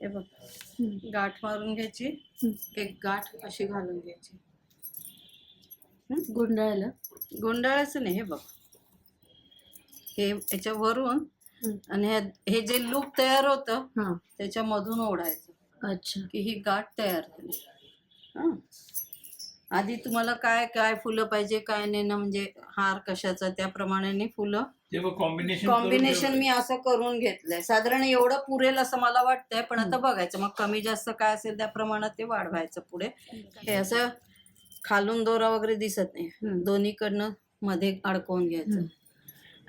हे बघ. गाठ मारून घ्यायची. एक गाठ अशी घालून घ्यायची. गोंडाळायला गोंडाळायचं नाही हे बघ. हे याच्या वरून आणि हे जे लूप तयार होत त्याच्यामधून ओढायचं. अच्छा. की ही गाठ तयार झाली. आधी तुम्हाला काय काय फुलं पाहिजे काय नाही ना म्हणजे हार कशाचा त्याप्रमाणे फुलं कॉम्बिनेशन कॉम्बिनेशन मी असं करून घेतलंय. साधारण एवढं पुरेल असं मला वाटतंय पण आता बघायचं. मग कमी जास्त काय असेल त्या प्रमाणात ते वाढवायचं पुढे. हे असं खालून दोरा वगैरे दिसत नाही. दोन्हीकडनं मध्ये अडकवून घ्यायचं.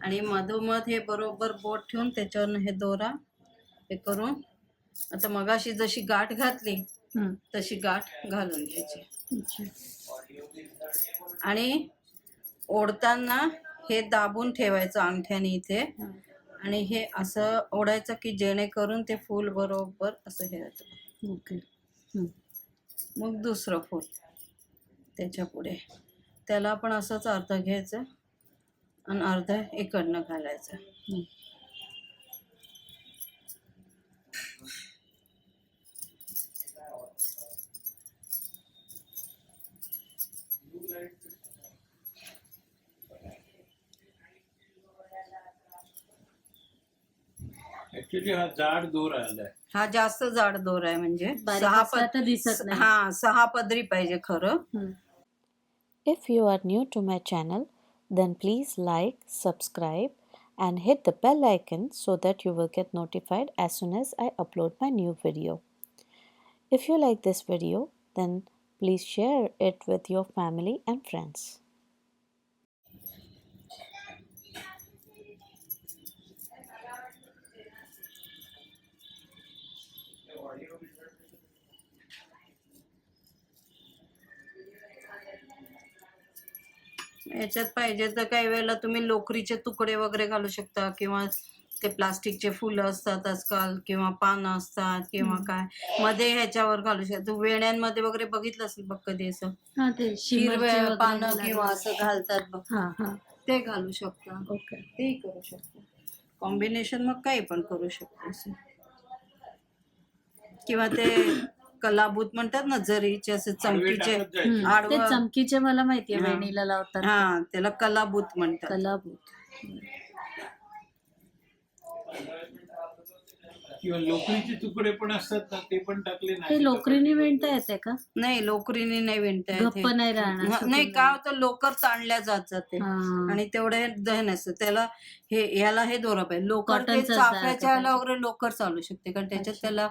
आणि मधोमध हे बरोबर बोट ठेवून त्याच्यावरनं हे दोरा हे करून आता मगाशी जशी गाठ घातली. तशी गाठ घालून घ्यायची. आणि ओढताना हे दाबून ठेवायचं अंगठ्याने इथे. आणि हे असं ओढायचं की जेणेकरून ते फूल बरोबर असं हे येतं ओके. मग दुसरं फूल त्याच्या पुढे. त्याला पण असंच अर्ध घ्यायचं आणि अर्ध इकडनं घालायचं. ऍक्च्युली हा जाड दोर आलाय हा जास्त जाड दोर आहे म्हणजे बारीक सहा असला तर दिसत पद नाही. हा सहा पदरी पाहिजे खरं हम्म. If you are new to my channel, then please like, subscribe, and hit the bell icon so that you will get notified as soon as I upload my new video. If you like this video, then please share it with your family and friends. याच्यात पाहिजे तर काही वेळेला तुम्ही लोकरीचे तुकडे वगैरे घालू शकता किंवा ते प्लास्टिकचे फुलं असतात आजकाल किंवा पानं असतात किंवा काय. मध्ये ह्याच्यावर घालू शकता. तू वेण्यांमध्ये वगैरे बघितलं असेल बघ कधी असं? हा हिरव्या पानं. किंवा असं घालतात बघ. हा हा. ते घालू शकता. ओके. तेही करू शकता. कॉम्बिनेशन मग काही पण करू शकतो असं. किंवा ते कलाबूत म्हणतात ना जरीचे असे चमकीचे. हम्म. ते आडवं. चमकीचे मला माहितीये हा. वेणीला लावतात हा त्याला कलाबूत म्हणतात कलाभूत किंवा लोकरीचे तुकडे पण असतात ना ते पण टाकले ते नाही लोकरीने विणता येते का? नाही लोकरीने नाही विणता येत गप्प हे. नाही राहणार. हा, नाही काय होतं लोकर ताणल्या जात जाते. हा. आणि तेवढे दहन असतं. त्याला हे याला हे दोरा पाहिजे. लोकर ते चाफ्याच्या ह्याला वगैरे लोकर चालू शकते. कारण त्याच्यात अच्छा. त्याला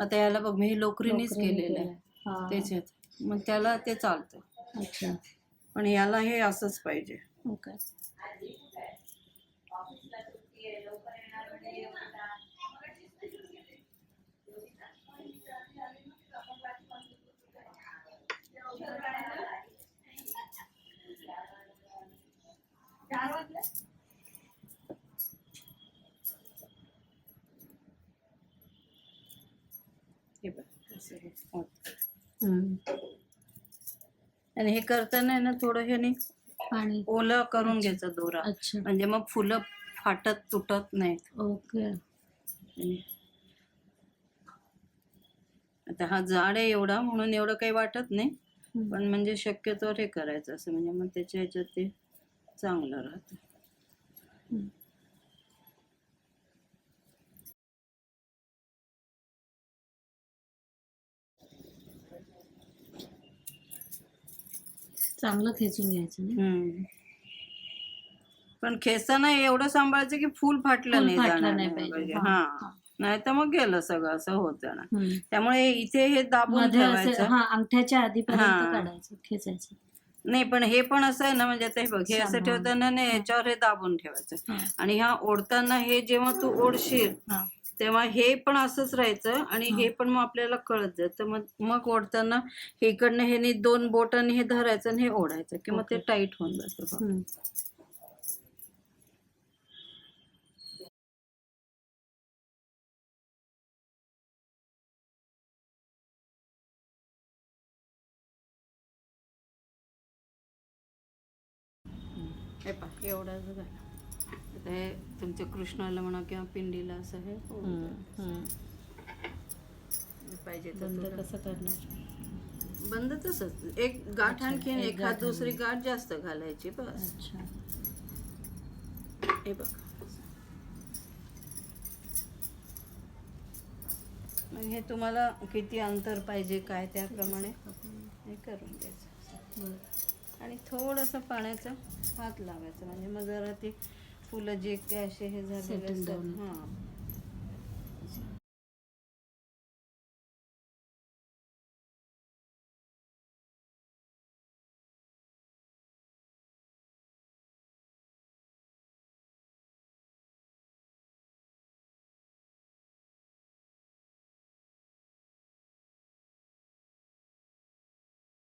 आता याला बघ मी हे लोकरीनेच लोकरीने केलेलं आहे. केलंय. हा. त्याच्यात मग त्याला ते चालतं. अच्छा. पण याला हे असंच पाहिजे. ओके हे बघ असं हे होतं. हम्म. आणि हे करताना ना थोडं हे नाही पाणी. ओलं करून घ्यायचं दोरा. अच्छा. म्हणजे मग फुलं फाटत तुटत नाहीत. ओके. आता हा जाड आहे एवढा म्हणून एवढं काही वाटत नाही. पण म्हणजे शक्यतो हे करायचं असं म्हणजे मग त्याच्या ह्याच्यात ते चांगलं राहतं. चांगलं खेचून घ्यायचं. पण खेचताना एवढं सांभाळायचं की फुल फाटलं नाही नाही पाहिजे. हा. नाही तर मग गेलं सगळं असं होतं ना हम्म. त्यामुळे इथे हे दाबून मध्ये असे ठेवायचं हा अंगठ्याच्या आधीपर्यंत हा. काढायचं खेचायचं नाही पण हे पण असं आहे ना म्हणजे आता हे बघ हे असं. ठेवताना नाही ह्याच्यावर हे दाबून ठेवायचं हा. आणि ह्या ओढताना हे जेव्हा तू ओढशील हा. तेव्हा हे पण असंच राहायचं आणि हा. पण मग आपल्याला कळत जातं मग मग ओढताना हे इकडनं हे नी दोन बोटांनी हे धरायचं आणि हे ओढायचं की मग ते. टाईट होऊन जातं बघ. हम्म. हे आता हे तुमच्या कृष्णाला म्हणा किंवा पिंडीला असं हे. हम्म. पाहिजे तर. कसं करणार बंद तसंच एक गाठ आणखीन एखाद गाठ दुसरी. गाठ जास्त घालायची बस अच्छा हे बघ मग हे तुम्हाला किती अंतर पाहिजे काय त्याप्रमाणे हे करून घ्यायचं बरं. आणि थोडंसं पाण्याचा हात लावायचा. म्हणजे मग जरा ते फुलं जे काय असे हे झाले हां.